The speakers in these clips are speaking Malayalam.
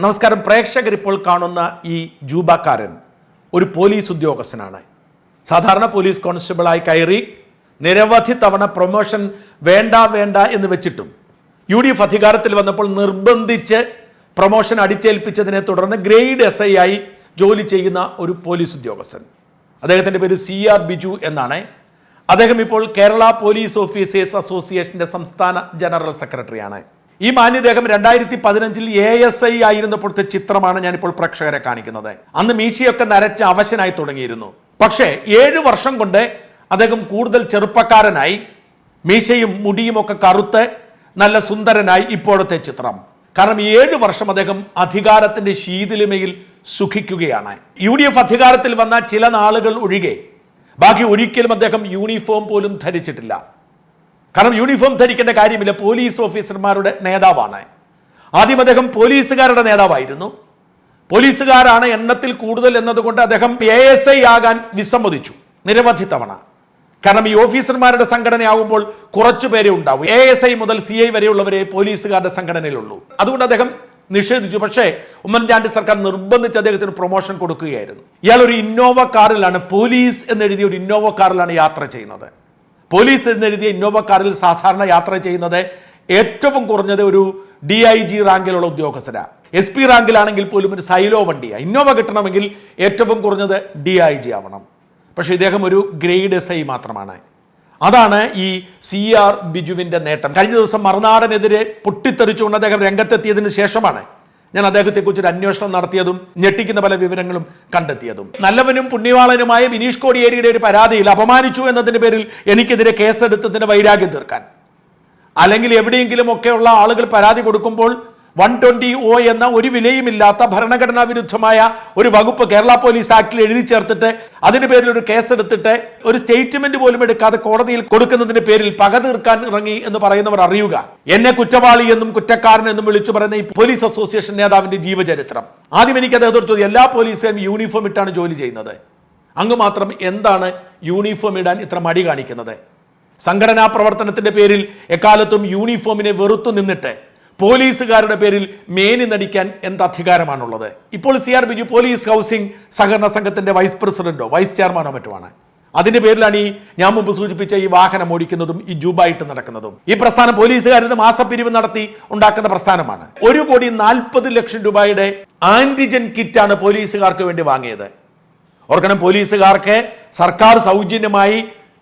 നമസ്കാരം. പ്രേക്ഷകർ ഇപ്പോൾ കാണുന്ന ഈ ജൂബക്കാരൻ ഒരു പോലീസ് ഉദ്യോഗസ്ഥനാണ്. സാധാരണ പോലീസ് കോൺസ്റ്റബിളായി കയറി നിരവധി തവണ പ്രൊമോഷൻ വേണ്ട വേണ്ട എന്ന് വെച്ചിട്ടും യു ഡി എഫ് അധികാരത്തിൽ വന്നപ്പോൾ നിർബന്ധിച്ച് പ്രൊമോഷൻ അടിച്ചേൽപ്പിച്ചതിനെ തുടർന്ന് ഗ്രേഡ് എസ് ഐ ആയി ജോലി ചെയ്യുന്ന ഒരു പോലീസ് ഉദ്യോഗസ്ഥൻ. അദ്ദേഹത്തിന്റെ പേര് സി ആർ ബിജു എന്നാണ്. അദ്ദേഹം ഇപ്പോൾ കേരള പോലീസ് ഓഫീസേഴ്സ് അസോസിയേഷന്റെ സംസ്ഥാന ജനറൽ സെക്രട്ടറിയാണ്. ഈ മാന്യദേഹം രണ്ടായിരത്തി പതിനഞ്ചിൽ എ എസ് ഐ ആയിരുന്നപ്പോഴത്തെ ചിത്രമാണ് ഞാനിപ്പോൾ പ്രേക്ഷകരെ കാണിക്കുന്നത്. അന്ന് മീശയൊക്കെ നരച്ച് അവശനായി തുടങ്ങിയിരുന്നു. പക്ഷേ ഏഴ് വർഷം കൊണ്ട് അദ്ദേഹം കൂടുതൽ ചെറുപ്പക്കാരനായി മീശയും മുടിയും ഒക്കെ കറുത്ത് നല്ല സുന്ദരനായി ഇപ്പോഴത്തെ ചിത്രം. കാരണം ഏഴ് വർഷം അദ്ദേഹം അധികാരത്തിന്റെ ശീതിലിമയിൽ സുഖിക്കുകയാണ്. യു ഡി എഫ് അധികാരത്തിൽ വന്ന ചില നാളുകൾ ഒഴികെ. ബാക്കി ഒരിക്കലും അദ്ദേഹം യൂണിഫോം പോലും ധരിച്ചിട്ടില്ല. കാരണം യൂണിഫോം ധരിക്കേണ്ട കാര്യമില്ല. പോലീസ് ഓഫീസർമാരുടെ നേതാവാണ്. ആദ്യം അദ്ദേഹം പോലീസുകാരുടെ നേതാവായിരുന്നു. പോലീസുകാരാണ് എണ്ണത്തിൽ കൂടുതൽ എന്നതുകൊണ്ട് അദ്ദേഹം എ എസ് ഐ ആകാൻ വിസമ്മതിച്ചു. നിരവധി തവണ. കാരണം ഈ ഓഫീസർമാരുടെ സംഘടനയാകുമ്പോൾ കുറച്ചു പേരെ ഉണ്ടാവും. എ എസ് ഐ മുതൽ സി ഐ വരെയുള്ളവരെ പോലീസുകാരുടെ സംഘടനയിലുള്ളൂ. അതുകൊണ്ട് അദ്ദേഹം നിഷേധിച്ചു. പക്ഷേ ഉമ്മൻചാണ്ടി സർക്കാർ നിർബന്ധിച്ച് അദ്ദേഹത്തിന് പ്രൊമോഷൻ കൊടുക്കുകയായിരുന്നു. ഇയാൾ ഒരു ഇന്നോവ കാറിലാണ് പോലീസ് എന്നെഴുതിയ ഒരു ഇന്നോവ കാറിലാണ് യാത്ര ചെയ്യുന്നത്. പോലീസ് എന്നെഴുതിയ ഇന്നോവ കാറിൽ സാധാരണ യാത്ര ചെയ്യുന്നത് ഏറ്റവും കുറഞ്ഞത് ഒരു ഡി ഐ ജി റാങ്കിലുള്ള ഉദ്യോഗസ്ഥരാണ് എസ് പി റാങ്കിലാണെങ്കിൽ പോലും ഒരു സൈലോ വണ്ടിയാണ് ഇന്നോവ കിട്ടണമെങ്കിൽ ഏറ്റവും കുറഞ്ഞത് ഡി ഐ ജി ആവണം. പക്ഷേ ഇദ്ദേഹം ഒരു ഗ്രേഡ് എസ് ഐ മാത്രമാണ്. അതാണ് ഈ സി ആർ ബിജുവിന്റെ നേട്ടം. കഴിഞ്ഞ ദിവസം മറുനാടനെതിരെ പൊട്ടിത്തെറിച്ചുകൊണ്ട് അദ്ദേഹം രംഗത്തെത്തിയതിന് ശേഷമാണ് ഞാൻ അദ്ദേഹത്തെക്കുറിച്ച് ഒരു അന്വേഷണം നടത്തിയതും ഞെട്ടിക്കുന്ന പല വിവരങ്ങളും കണ്ടെത്തിയതും. നല്ലവനും പുണ്യവാളനുമായ വിനീഷ് കോടിയേരിയുടെ ഒരു പരാതിയിൽ അപമാനിച്ചു എന്നതിന്റെ പേരിൽ എനിക്കെതിരെ കേസെടുത്തതിന് വൈരാഗ്യം തീർക്കാൻ. അല്ലെങ്കിൽ എവിടെയെങ്കിലും ഒക്കെയുള്ള ആളുകൾ പരാതി കൊടുക്കുമ്പോൾ വൺ ട്വന്റി ഒ എന്ന ഒരു വിലയുമില്ലാത്ത ഭരണഘടനാ വിരുദ്ധമായ ഒരു വകുപ്പ് കേരള പോലീസ് ആക്ടിൽ എഴുതി ചേർത്തിട്ട് അതിന്റെ പേരിൽ ഒരു കേസ് എടുത്തിട്ട് ഒരു സ്റ്റേറ്റ്മെന്റ് പോലും എടുക്കാതെ കോടതിയിൽ കൊടുക്കുന്നതിന്റെ പേരിൽ പക തീർക്കാൻ ഇറങ്ങി എന്ന് പറയുന്നവർ അറിയുക. എന്നെ കുറ്റവാളി എന്നും കുറ്റക്കാരൻ എന്നും വിളിച്ചു പറയുന്ന ഈ പോലീസ് അസോസിയേഷൻ നേതാവിന്റെ ജീവചരിത്രം. ആദ്യം എനിക്ക് അദ്ദേഹത്തോട് എല്ലാ പോലീസുകാരും യൂണിഫോം ഇട്ടാണ് ജോലി ചെയ്യുന്നത്? അങ്ങ് മാത്രം എന്താണ് യൂണിഫോം ഇടാൻ ഇത്ര മടി കാണിക്കുന്നത്? സംഘടനാ പ്രവർത്തനത്തിന്റെ പേരിൽ എക്കാലത്തും യൂണിഫോമിനെ വെറുത്തു നിന്നിട്ട് പോലീസുകാരുടെ പേരിൽ മേനി നടിക്കാൻ എന്ത് അധികാരമാണുള്ളത്? ഇപ്പോൾ C R Biju police housing സഹകരണ സംഘത്തിന്റെ വൈസ് പ്രസിഡന്റോ വൈസ് ചെയർമാനോ മറ്റുമാണ്. അതിന്റെ പേരിലാണ് ഈ ഞാൻ മുമ്പ് സൂചിപ്പിച്ച ഈ വാഹനം ഓടിക്കുന്നതും ഈ ജൂബായിട്ട് നടക്കുന്നതും. ഈ പ്രസ്ഥാനം പോലീസുകാരുടെ മാസപ്പിരിവ് നടത്തി ഉണ്ടാക്കുന്ന പ്രസ്ഥാനമാണ്. ഒരു കോടി നാൽപ്പത് ലക്ഷം രൂപയുടെ ആന്റിജൻ കിറ്റാണ് പോലീസുകാർക്ക് വേണ്ടി വാങ്ങിയത്. ഓർക്കണം പോലീസുകാർക്ക് സർക്കാർ സൗജന്യമായി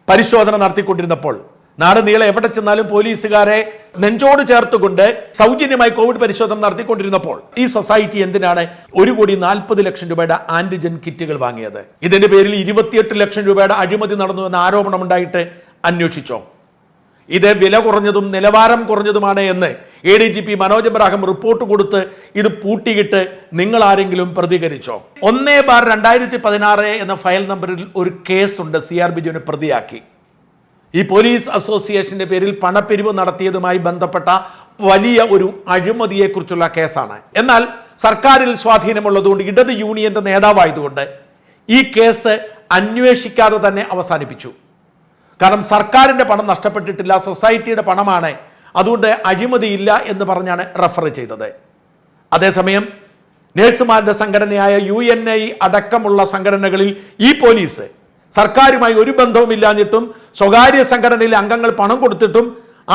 പരിശോധന നടത്തിക്കൊണ്ടിരുന്നപ്പോൾ നാട് നീളെ എവിടെ ചെന്നാലും പോലീസുകാരെ നെഞ്ചോട് ചേർത്തുകൊണ്ട് സൗജന്യമായി കോവിഡ് പരിശോധന നടത്തിക്കൊണ്ടിരുന്നപ്പോൾ ഈ സൊസൈറ്റി എന്തിനാണ് ഒരു കോടി നാൽപ്പത് ലക്ഷം രൂപയുടെ ആന്റിജൻ കിറ്റുകൾ വാങ്ങിയത്? ഇതിന്റെ പേരിൽ ഇരുപത്തിയെട്ട് ലക്ഷം രൂപയുടെ അഴിമതി നടന്നു എന്ന ആരോപണം ഉണ്ടായിട്ട് അന്വേഷിച്ചോ? ഇത് വില കുറഞ്ഞതും നിലവാരം കുറഞ്ഞതുമാണ് എന്ന് A D G P Manoj Abraham report കൊടുത്ത് ഇത് പൂട്ടിയിട്ട് നിങ്ങൾ ആരെങ്കിലും പ്രതികരിച്ചോ? ഒന്നേ ബാർ രണ്ടായിരത്തി പതിനാറ് എന്ന ഫയൽ നമ്പറിൽ ഒരു കേസുണ്ട് സി ആർ ബിജുവിനെ പ്രതിയാക്കി. ഈ പോലീസ് അസോസിയേഷന്റെ പേരിൽ പണപ്പിരിവ് നടത്തിയതുമായി ബന്ധപ്പെട്ട വലിയ ഒരു അഴിമതിയെക്കുറിച്ചുള്ള കേസാണ്. എന്നാൽ സർക്കാരിൽ സ്വാധീനമുള്ളതുകൊണ്ട് ഇടത് യൂണിയന്റെ നേതാവായതുകൊണ്ട് ഈ കേസ് അന്വേഷിക്കാതെ തന്നെ അവസാനിപ്പിച്ചു. കാരണം സർക്കാരിന്റെ പണം നഷ്ടപ്പെട്ടിട്ടില്ല സൊസൈറ്റിയുടെ പണമാണ് അതുകൊണ്ട് അഴിമതിയില്ല എന്ന് പറഞ്ഞാണ് റെഫർ ചെയ്തത്. അതേസമയം നേഴ്സുമാരുടെ സംഘടനയായ യു എൻ ഐ അടക്കമുള്ള സംഘടനകളിൽ ഈ പോലീസ് സർക്കാരുമായി ഒരു ബന്ധവും ഇല്ലാഞ്ഞിട്ടും സ്വകാര്യ സംഘടനയിലെ അംഗങ്ങൾ പണം കൊടുത്തിട്ടും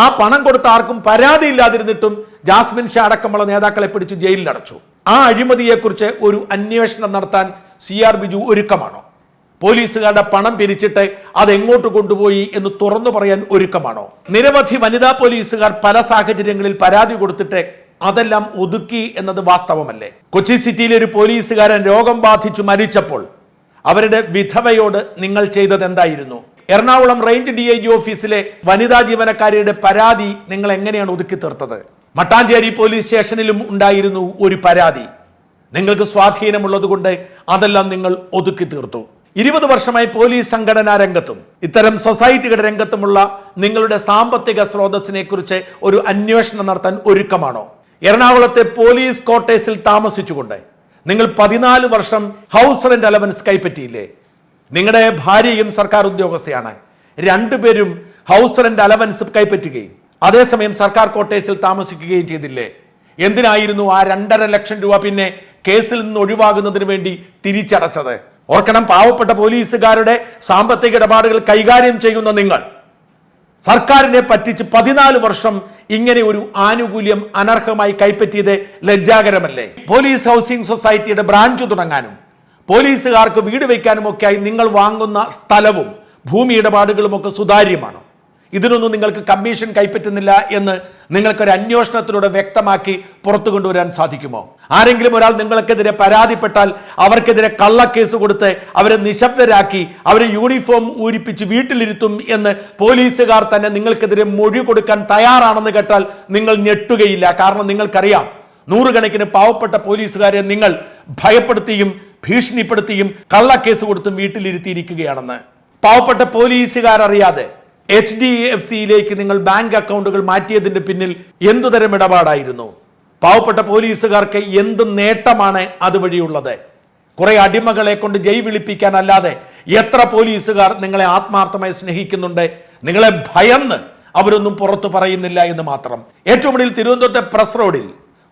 ആ പണം കൊടുത്ത ആർക്കും പരാതി ഇല്ലാതിരുന്നിട്ടും ജാസ്മിൻ ഷാ അടക്കമുള്ള നേതാക്കളെ പിടിച്ച് ജയിലിൽ അടച്ചു. ആ അഴിമതിയെക്കുറിച്ച് ഒരു അന്വേഷണം നടത്താൻ സി ആർ ബിജു ഒരുക്കമാണോ? പോലീസുകാരുടെ പണം പിരിച്ചിട്ട് അത് എങ്ങോട്ട് കൊണ്ടുപോയി എന്ന് തുറന്നു പറയാൻ ഒരുക്കമാണോ? നിരവധി വനിതാ പോലീസുകാർ പല സാഹചര്യങ്ങളിൽ പരാതി കൊടുത്തിട്ട് അതെല്ലാം ഒതുക്കി എന്നത് വാസ്തവമല്ലേ? കൊച്ചി സിറ്റിയിലെ ഒരു പോലീസുകാരൻ രോഗം ബാധിച്ചു മരിച്ചപ്പോൾ അവരുടെ വിധവയോട് നിങ്ങൾ ചെയ്തത് എന്തായിരുന്നു Ernakulam range D I G ഓഫീസിലെ വനിതാ ജീവനക്കാരിയുടെ പരാതി നിങ്ങൾ എങ്ങനെയാണ് ഒതുക്കി തീർത്തത്? മട്ടാഞ്ചേരി പോലീസ് സ്റ്റേഷനിലും ഉണ്ടായിരുന്നു ഒരു പരാതി. നിങ്ങൾക്ക് സ്വാധീനമുള്ളത് കൊണ്ട് അതെല്ലാം നിങ്ങൾ ഒതുക്കി തീർത്തു. ഇരുപത് വർഷമായി പോലീസ് സംഘടനാ രംഗത്തും ഇത്തരം സൊസൈറ്റികളുടെ രംഗത്തുമുള്ള നിങ്ങളുടെ സാമ്പത്തിക സ്രോതസ്സിനെ കുറിച്ച് ഒരു അന്വേഷണം നടത്താൻ ഒരുക്കമാണോ? എറണാകുളത്തെ പോലീസ് ക്വാർട്ടേഴ്സിൽ താമസിച്ചുകൊണ്ട് നിങ്ങൾ പതിനാല് വർഷം ഹൗസ് റെന്റ് അലവൻസ് കൈപ്പറ്റിയില്ലേ? നിങ്ങളുടെ ഭാര്യയും സർക്കാർ ഉദ്യോഗസ്ഥയാണ്. രണ്ടുപേരും ഹൗസ് റെന്റ് അലവൻസ് കൈപ്പറ്റുകയും അതേസമയം സർക്കാർ ക്വാർട്ടേഴ്സിൽ താമസിക്കുകയും ചെയ്തില്ലേ? എന്തിനായിരുന്നു ആ രണ്ടര ലക്ഷം രൂപ പിന്നെ കേസിൽ നിന്ന് ഒഴിവാകുന്നതിന് വേണ്ടി തിരിച്ചടച്ചത്? ഓർക്കണം പാവപ്പെട്ട പോലീസുകാരുടെ സാമ്പത്തിക ഇടപാടുകൾ കൈകാര്യം ചെയ്യുന്ന നിങ്ങൾ. സർക്കാരിനെ പറ്റിച്ച് പതിനാല് വർഷം ഇങ്ങനെ ഒരു ആനുകൂല്യം അനർഹമായി കൈപ്പറ്റിയത് ലജ്ജാകരമല്ലേ? പോലീസ് ഹൗസിംഗ് സൊസൈറ്റിയുടെ ബ്രാഞ്ച് തുടങ്ങാനും പോലീസുകാർക്ക് വീട് വയ്ക്കാനും ഒക്കെയായി നിങ്ങൾ വാങ്ങുന്ന സ്ഥലവും ഭൂമി ഇടപാടുകളും ഒക്കെ സുതാര്യമാണ്. ഇതിനൊന്നും നിങ്ങൾക്ക് കമ്മീഷൻ കൈപ്പറ്റുന്നില്ല എന്ന് നിങ്ങൾക്കൊരു അന്വേഷണത്തിലൂടെ വ്യക്തമാക്കി പുറത്തു കൊണ്ടുവരാൻ സാധിക്കുമോ? ആരെങ്കിലും ഒരാൾ നിങ്ങൾക്കെതിരെ പരാതിപ്പെട്ടാൽ അവർക്കെതിരെ കള്ളക്കേസ് കൊടുത്ത് അവരെ നിശബ്ദരാക്കി അവരെ യൂണിഫോം ഊരിപ്പിച്ച് വീട്ടിലിരുത്തും എന്ന് പോലീസുകാർ തന്നെ നിങ്ങൾക്കെതിരെ മൊഴി കൊടുക്കാൻ തയ്യാറാണെന്ന് കേട്ടാൽ നിങ്ങൾ ഞെട്ടുകയില്ല. കാരണം നിങ്ങൾക്കറിയാം നൂറുകണക്കിന് പാവപ്പെട്ട പോലീസുകാരെ നിങ്ങൾ ഭയപ്പെടുത്തിയും ഭീഷണിപ്പെടുത്തിയും കള്ളക്കേസ് കൊടുത്തും വീട്ടിലിരുത്തിയിരിക്കുകയാണെന്ന്. പാവപ്പെട്ട പോലീസുകാർ അറിയാതെ എച്ച് ഡി എഫ് സിയിലേക്ക് നിങ്ങൾ ബാങ്ക് അക്കൗണ്ടുകൾ മാറ്റിയതിന്റെ പിന്നിൽ എന്തുതരം ഇടപാടായിരുന്നു? പാവപ്പെട്ട പോലീസുകാർക്ക് എന്ത് നേട്ടമാണ് അതുവഴിയുള്ളത്? കുറെ അടിമകളെ കൊണ്ട് ജയ് വിളിപ്പിക്കാൻ അല്ലാതെ എത്ര പോലീസുകാർ നിങ്ങളെ ആത്മാർത്ഥമായി സ്നേഹിക്കുന്നുണ്ട്? നിങ്ങളെ ഭയന്ന് അവരൊന്നും പുറത്തു പറയുന്നില്ല എന്ന് മാത്രം. ഏറ്റവും ഒടുവിൽ തിരുവനന്തപുരത്തെ പ്രസ് റോഡിൽ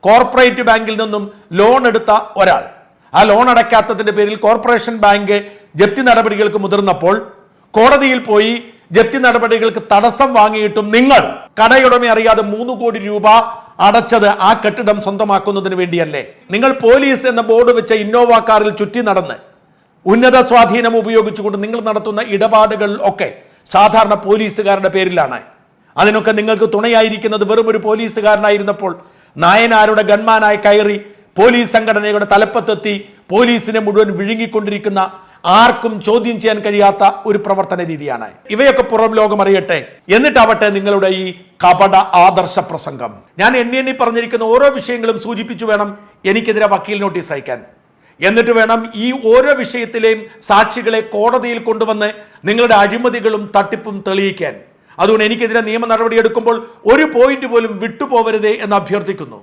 കോർപ്പറേറ്റ് ബാങ്കിൽ നിന്നും ലോൺ എടുത്ത ഒരാൾ. ആ ലോൺ അടയ്ക്കാത്തതിന്റെ പേരിൽ കോർപ്പറേഷൻ ബാങ്ക് ജപ്തി നടപടികൾക്ക് മുതിർന്നപ്പോൾ കോടതിയിൽ പോയി ജപ്തി നടപടികൾക്ക് തടസ്സം വാങ്ങിയിട്ടും നിങ്ങൾ കടയുടമ അറിയാതെ മൂന്ന് കോടി രൂപ അടച്ചത് ആ കെട്ടിടം സ്വന്തമാക്കുന്നതിന് വേണ്ടിയല്ലേ? നിങ്ങൾ പോലീസ് എന്ന ബോർഡ് വെച്ച ഇന്നോവ കാറിൽ ചുറ്റി നടന്ന് ഉന്നത സ്വാധീനം ഉപയോഗിച്ചുകൊണ്ട് നിങ്ങൾ നടത്തുന്ന ഇടപാടുകൾ ഒക്കെ സാധാരണ പോലീസുകാരുടെ പേരിലാണ്. അതിനൊക്കെ നിങ്ങൾക്ക് തുണയായിരിക്കുന്നത് വെറും ഒരു പോലീസുകാരനായിരുന്നപ്പോൾ നായനാരുടെ ഗൺമാനായി കയറി പോലീസ് സംഘടനയുടെ തലപ്പത്തെത്തി പോലീസിനെ മുഴുവൻ വിഴുങ്ങിക്കൊണ്ടിരിക്കുന്ന ആർക്കും ചോദ്യം ചെയ്യാൻ കഴിയാത്ത ഒരു പ്രവർത്തന രീതിയാണ്. ഇവയൊക്കെ പുറം ലോകം അറിയട്ടെ. എന്നിട്ടാവട്ടെ നിങ്ങളുടെ ഈ കപട ആദർശ പ്രസംഗം. ഞാൻ എണ്ണി എണ്ണി പറഞ്ഞിരിക്കുന്ന ഓരോ വിഷയങ്ങളും സൂചിപ്പിച്ചു വേണം എനിക്കെതിരെ വക്കീൽ നോട്ടീസ് അയക്കാൻ. എന്നിട്ട് വേണം ഈ ഓരോ വിഷയത്തിലെയും സാക്ഷികളെ കോടതിയിൽ കൊണ്ടുവന്ന് നിങ്ങളുടെ അഴിമതികളും തട്ടിപ്പും തെളിയിക്കാൻ. അതുകൊണ്ട് എനിക്കെതിരെ നിയമ നടപടി എടുക്കുമ്പോൾ ഒരു പോയിന്റ് പോലും വിട്ടുപോവരുതേ എന്ന് അഭ്യർത്ഥിക്കുന്നു.